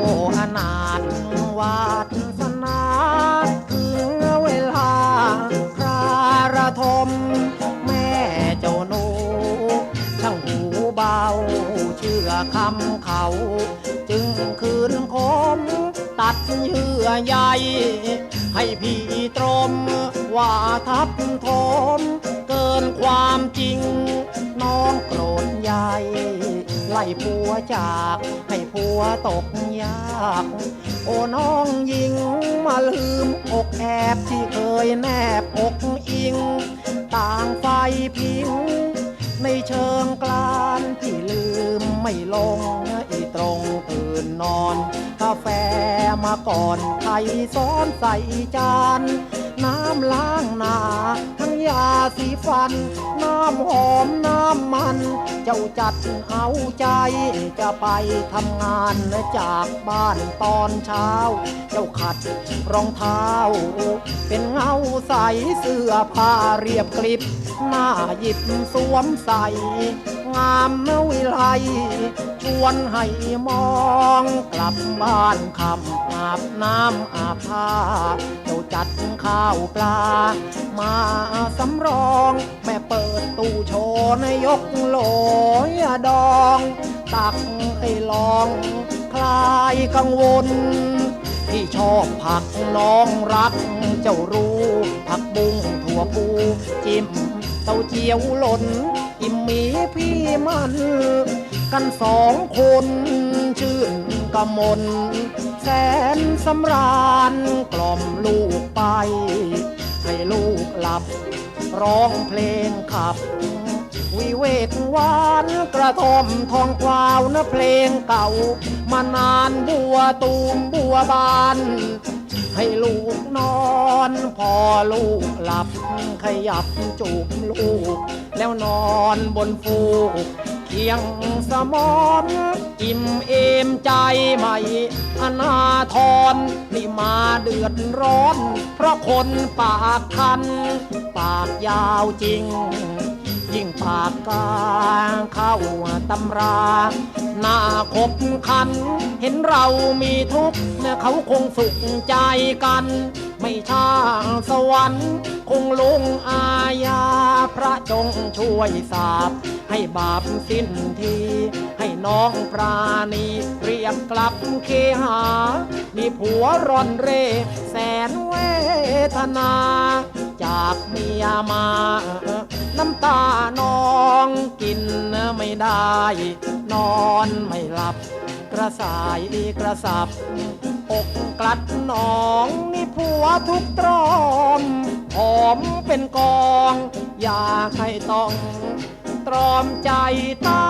โอ้อนาถวาสนาถึงเวลาคราระทม แม่เจ้าหนูช่างหูเบา เชื่อคำเขา จึงคืนคม ตัดเยื่อใยให้พี่ตรม ว่าทับทม เกินความจริง ผัวจาก ให้ผัวตกยาก โอ้น้องยิงมาลืมอกแอบที่เคยแนบอกอิง ต่างไฟพิง ในเชิงกลานที่ลืมไม่ลงอีตรงตื่นนอน กาแฟมาก่อนไทยซ้อนใส่จาน สีฟัน น้ำหอมน้ำมัน เจ้าจัดเอาใจ จะไปทำงานจากบ้านตอนเช้า เจ้าขัดรองเท้า เป็นเงาใสเสื้อผ้าเรียบกลิบ หน้าหยิบสวมใส่ งามวิไลชวนให้มองกลับบ้านคำอาบน้ำอาบผ้าเจ้าจัดข้าวปลา มาสำรอง แม่เปิดตู้โชว์นยกโหลยดอง ตักให้ลอง คลายกังวลที่ชอบผักน้องรักเจ้ารู้ ผักบุ้งถั่วปูจิ้มเต้าเจียวหล่น อิ่มมีพี่มัน กันสองคนชื่นกมลแสนสำราญกล่อมลูกไป ให้ลูกหลับ ร้องเพลงขับ วิเวกหวานกระทอมทองกวาวนะเพลงเก่า มานานบัวตูมบัวบาน ให้ลูกนอนพอลูกหลับขยับจูบลูก แล้วนอนบนฟูกเคียงสมอนอิ่มเอมใจใหม่อนาทรนี่มาเดือดร้อน เพราะคนปากคัน ปากยาวจริง ยิ่งปากกาเข้าตำราหน้าคบคัน เห็นเรามีทุกข์เนี่ยเขาคงสุขใจกัน ไม่ช่างสวรรค์คงลงอาญาพระจงช่วยสาบให้บาปสิ้นที ให้น้องปราณีเรียกกลับเคหา มีผัวร่อนเร่แสนเวทนา จากเมียมา ได้ นอนไม่หลับ กระสายกระสับอกกลัดหนองนี่ผัวทุกตรอมหอมเป็นกอง อยากให้ต้อง ตรอมใจตา